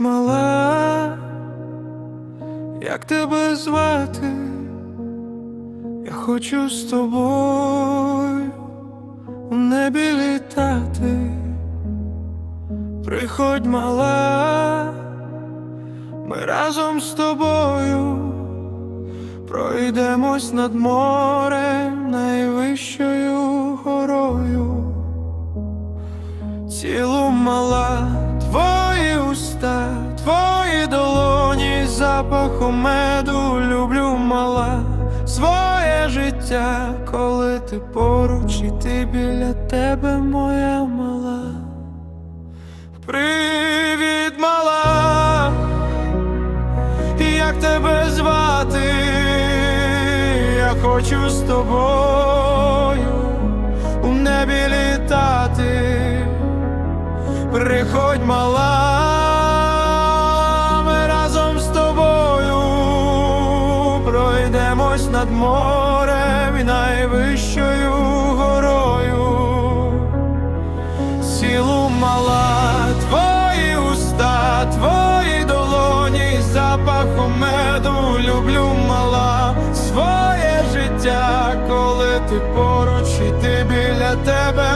мала, як тебе звати? Я хочу з тобою у небі літати. Приходь мала, ми разом з тобою пройдемось над морем найвищою горою. Цілу мала, долоні, з запахом меду люблю мала своє життя, коли ти поруч і ти біля тебе, моя мала. Привіт, мала, як тебе звати? Я хочу з тобою у небі літати. Приходь, мала, Піднялось над морем і найвищою горою, сілу мала твої уста, твої долоні, запахом меду люблю мала своє життя, коли ти поруч, і ти біля тебе.